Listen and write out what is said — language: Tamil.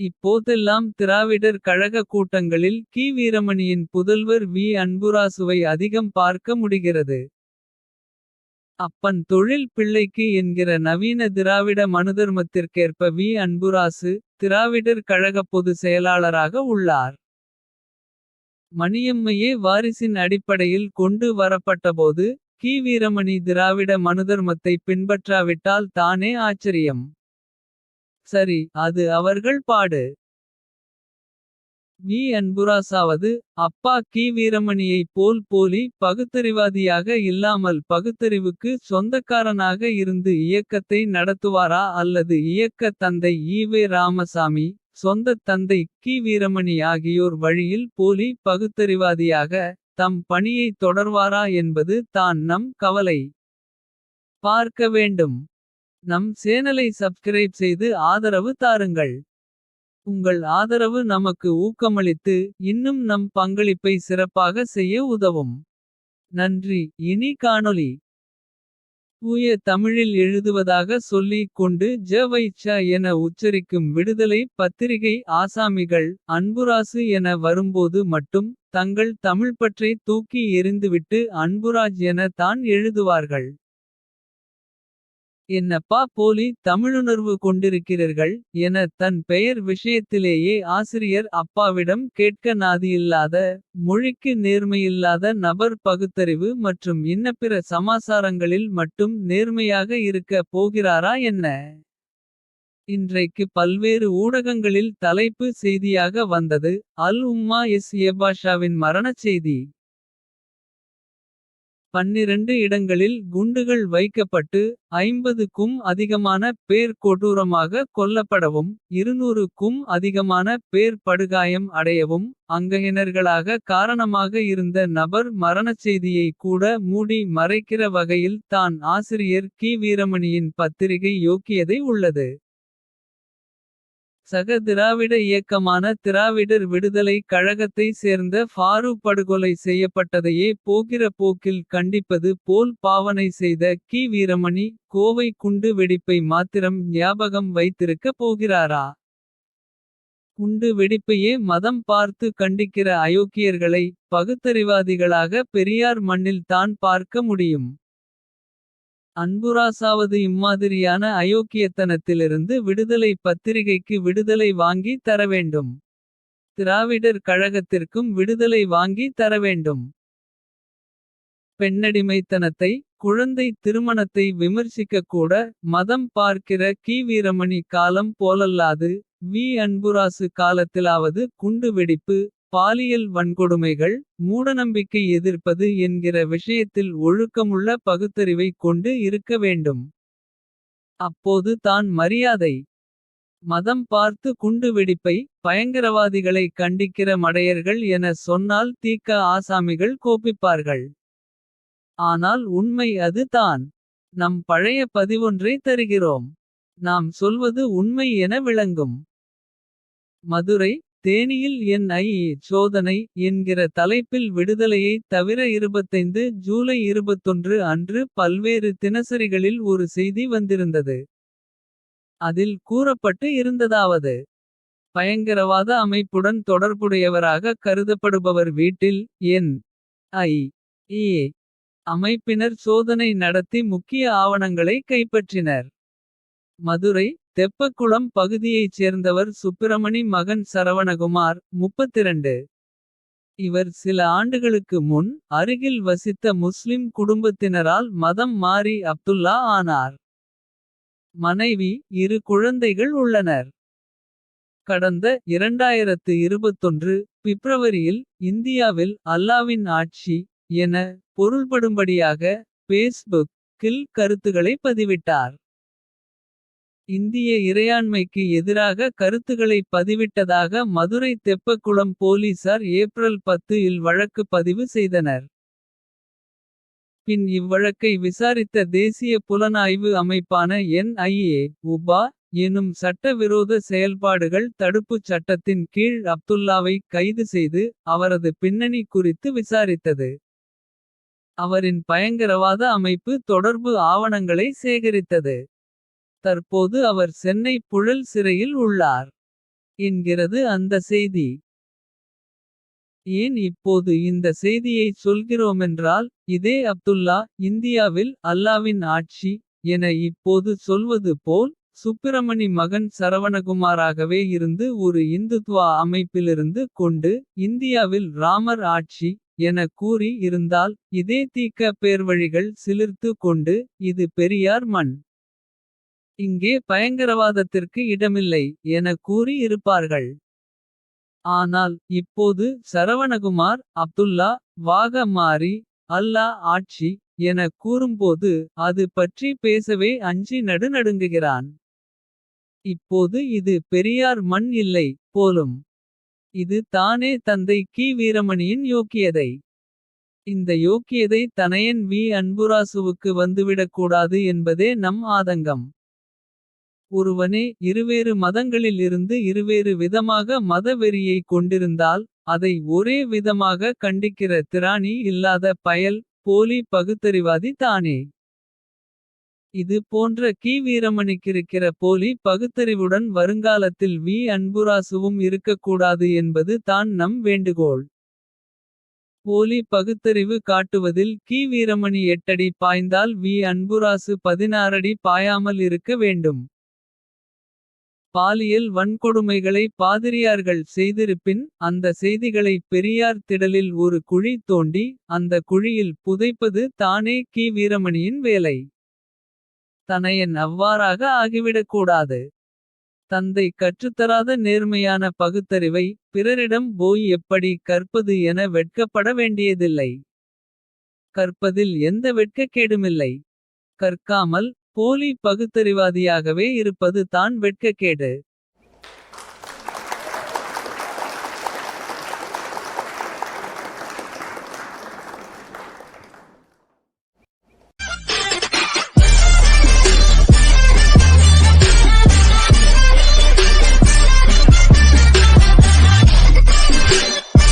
இப்போதெல்லாம் திராவிடர் கழக கூட்டங்களில் கி. வீரமணியின் புதல்வர் வி. அன்புராசுவை அதிகம் பார்க்க முடிகிறது. அப்பன் தொழில் பிள்ளைக்கு என்கிற நவீன திராவிட மனுதர்மத்திற்கேற்ப வி. அன்புராசு. திராவிடர் கழகப் பொது செயலாளராக உள்ளார். மணியம்மையே வாரிசின் அடிப்படையில் கொண்டு வரப்பட்டபோது. கி. வீரமணி திராவிட மனுதர்மத்தை பின்பற்றாவிட்டால் தானே ஆச்சரியம். சரி அது அவர்கள் பாடு. வி. அன்புராசாவது அப்பா கி. வீரமணியைப் போல் போலி. பகுத்தறிவாதியாக இல்லாமல் பகுத்தறிவுக்கு. சொந்தக்காரனாக இருந்து இயக்கத்தை நடத்துவாரா. அல்லது இயக்கத் தந்தை ஈவே ராமசாமி. சொந்தத் தந்தை கி. வீரமணி ஆகியோர் வழியில் போலி பகுத்தறிவாதியாக. தம் பணியைத் தொடர்வாரா என்பது தான் நம் கவலை. பார்க்க வேண்டும் நம் சேனலை சப்ஸ்கிரைப் செய்து ஆதரவு தாருங்கள். உங்கள் ஆதரவு நமக்கு ஊக்கமளித்து. இன்னும் நம் பங்களிப்பை சிறப்பாக செய்ய உதவும். நன்றி இனி காணொளி. தூய தமிழில் எழுதுவதாக சொல்லிக் கொண்டு ஜ வைச்ச என உச்சரிக்கும் விடுதலை பத்திரிகை ஆசாமிகள். அன்புராசு என வரும்போது மட்டும். தங்கள் தமிழ்பற்றை தூக்கி எறிந்துவிட்டு அன்புராஜ் என தான் எழுதுவார்கள். என்னப்பா போலி தமிழுணர்வு கொண்டிருக்கிறீர்கள். என தன் பெயர் விஷயத்திலேயே ஆசிரியர் அப்பாவிடம் கேட்க நாதியில்லாத. மொழிக்கு நேர்மையில்லாத நபர் பகுத்தறிவு மற்றும் இன்னப்பிற சமாசாரங்களில் மட்டும் நேர்மையாக இருக்க போகிறாரா என்ன. இன்றைக்கு பல்வேறு ஊடகங்களில் தலைப்பு செய்தியாக வந்தது. அல் உம்மா எஸ் ஏபாஷாவின் மரணச் செய்தி. 12 இடங்களில் குண்டுகள் வைக்கப்பட்டு. 50க்கும் அதிகமான பேர் கொடூரமாக கொல்லப்படவும். 200க்கும் அதிகமான பேர் படுகாயம் அடையவும். அங்கஹினர்களாக காரணமாக இருந்த நபர் மரணச்செய்தியை கூட மூடி மறைக்கிற வகையில் தான் ஆசிரியர் கி. வீரமணியின் பத்திரிகை யோக்கியதை உள்ளது. சக திராவிட இயக்கமான திராவிடர் விடுதலை கழகத்தை சேர்ந்த ஃபாரு படுகொலை செய்யப்பட்டதையே போகிற போக்கில் கண்டிப்பது போல் பாவனை செய்த கி. வீரமணி. கோவை குண்டு வெடிப்பை மாத்திரம் ஞாபகம் வைத்திருக்க போகிறாரா. குண்டு வெடிப்பையே மதம் பார்த்து கண்டிக்கிற அயோக்கியர்களை. பகுத்தறிவாதிகளாக பெரியார் மண்ணில் தான் பார்க்க முடியும். அன்புராசாவது இம்மாதிரியான அயோக்கியத்தனத்திலிருந்து விடுதலை பத்திரிகைக்கு விடுதலை வாங்கி தரவேண்டும். திராவிடர் கழகத்திற்கும் விடுதலை வாங்கி தரவேண்டும். பெண்ணடிமைத்தனத்தை குழந்தை திருமணத்தை விமர்சிக்கக் கூட. மதம் பார்க்கிற கி. வீரமணி காலம் போலல்லாது. வி. அன்புராசு காலத்திலாவது குண்டு வெடிப்பு. பாலியல் வன்கொடுமைகள் மூடநம்பிக்கை எதிர்ப்பது என்கிற விஷயத்தில் ஒழுக்கமுள்ள பகுத்தறிவை கொண்டு இருக்க வேண்டும். அப்போது தான் மரியாதை. மதம் பார்த்து குண்டு வெடிப்பை. பயங்கரவாதிகளை கண்டிக்கிற மடையர்கள் என சொன்னால் தீக்க ஆசாமிகள் கோபிப்பார்கள். ஆனால் உண்மை அது தான். நம் பழைய பதிவொன்றை தருகிறோம். நாம் சொல்வது உண்மை என விளங்கும். மதுரை தேனியில் என் ஐ சோதனை என்கிற தலைப்பில் விடுதலையைத் தவிர 25 ஜூலை 21 அன்று பல்வேறு தினசரிகளில் ஒரு செய்தி வந்திருந்தது. அதில் கூறப்பட்டு இருந்ததாவது. பயங்கரவாத அமைப்புடன் தொடர்புடையவராக கருதப்படுபவர் வீட்டில் என். ஐ. ஏ. அமைப்பினர் சோதனை நடத்தி முக்கிய ஆவணங்களை கைப்பற்றினர். மதுரை தெப்பக்குளம் பகுதியைச் சேர்ந்தவர் சுப்பிரமணி மகன் சரவணகுமார். 32 இவர் சில ஆண்டுகளுக்கு முன். அருகில் வசித்த முஸ்லிம் குடும்பத்தினரால் மதம் மாறி அப்துல்லா ஆனார். மனைவி இரு குழந்தைகள் உள்ளனர். கடந்த 2021 பிப்ரவரியில் இந்தியாவில் அல்லாவின் ஆட்சி. என பொருள்படும்படியாக பேஸ்புக். கில் கருத்துகளை பதிவிட்டார். இந்திய இறையாண்மைக்கு எதிராக கருத்துக்களை பதிவிட்டதாக மதுரை தெப்பக்குளம் போலீசார் ஏப்ரல் 10 இல் வழக்கு பதிவு செய்தனர். பின் இவ்வழக்கை விசாரித்த தேசிய புலனாய்வு அமைப்பான என்ஐஏ உபா. எனும் சட்டவிரோத செயல்பாடுகள் தடுப்புச் சட்டத்தின் கீழ் அப்துல்லாவை கைது செய்து. அவரது பின்னணி குறித்து விசாரித்தது. அவரின் பயங்கரவாத அமைப்பு தொடர்பு ஆவணங்களை சேகரித்தது. தற்போது அவர் சென்னை புழல் சிறையில் உள்ளார். என்கிறது அந்த செய்தி. ஏன் இப்போது இந்த செய்தியை சொல்கிறோமென்றால். இதே அப்துல்லா இந்தியாவில் அல்லாவின் ஆட்சி. என இப்போது சொல்வது போல். சுப்பிரமணி மகன் சரவணகுமாராகவே இருந்து ஒரு இந்துத்வா அமைப்பிலிருந்து கொண்டு. இந்தியாவில் ராமர் ஆட்சி என கூறி இருந்தால். இதே தீக்க பேர்வழிகள் சிலிர்த்து கொண்டு. இது பெரியார் மண். இங்கே பயங்கரவாதத்திற்கு இடமில்லை. என கூறி இருப்பார்கள். ஆனால் இப்போது சரவணகுமார் அப்துல்லா. வாக மாறி அல்லா ஆட்சி என கூறும்போது. அது பற்றி பேசவே அஞ்சி நடுநடுங்குகிறான். இப்போது இது பெரியார் மண் இல்லை போலும். இது தானே தந்தை கி வீரமணியின் யோக்கியதை. இந்த யோக்கியதை தனையன் வி அன்புராசுவுக்கு வந்துவிடக்கூடாது என்பதே நம் ஆதங்கம். ஒருவனே இருவேறு மதங்களில் இருந்து இருவேறு விதமாக மதவெறியை கொண்டிருந்தால். அதை ஒரே விதமாக கண்டிக்கிற திராணி இல்லாத பயல். போலி பகுத்தறிவாதி தானே. இது போன்ற கி வீரமணிக்கிருக்கிற போலி பகுத்தறிவுடன். வருங்காலத்தில் வி அன்புராசுவும் இருக்கக்கூடாது என்பது தான் நம் வேண்டுகோள். போலி பகுத்தறிவு காட்டுவதில் கி வீரமணி எட்டடி பாய்ந்தால். வி அன்புராசு பதினாறடி பாயாமல் இருக்க வேண்டும். பாலியல் வன்கொடுமைகளை பாதிரியார்கள் செய்திருப்பின். அந்த செய்திகளை பெரியார் திடலில் ஒரு குழி தோண்டி. அந்த குழியில் புதைப்பது தானே கி வீரமணியின் வேலை. தனையன் அவ்வாறாக ஆகிவிடக்கூடாது. தந்தை கற்றுத்தராத நேர்மையான பகுத்தறிவை. பிறரிடம் போய் எப்படி கற்பது என வெட்கப்பட வேண்டியதில்லை. கற்பதில் எந்த வெட்கக்கேடுமில்லை. கற்காமல் போலி பகுத்தறிவாதியாகவே இருப்பது தான் வெட்கக்கேடு.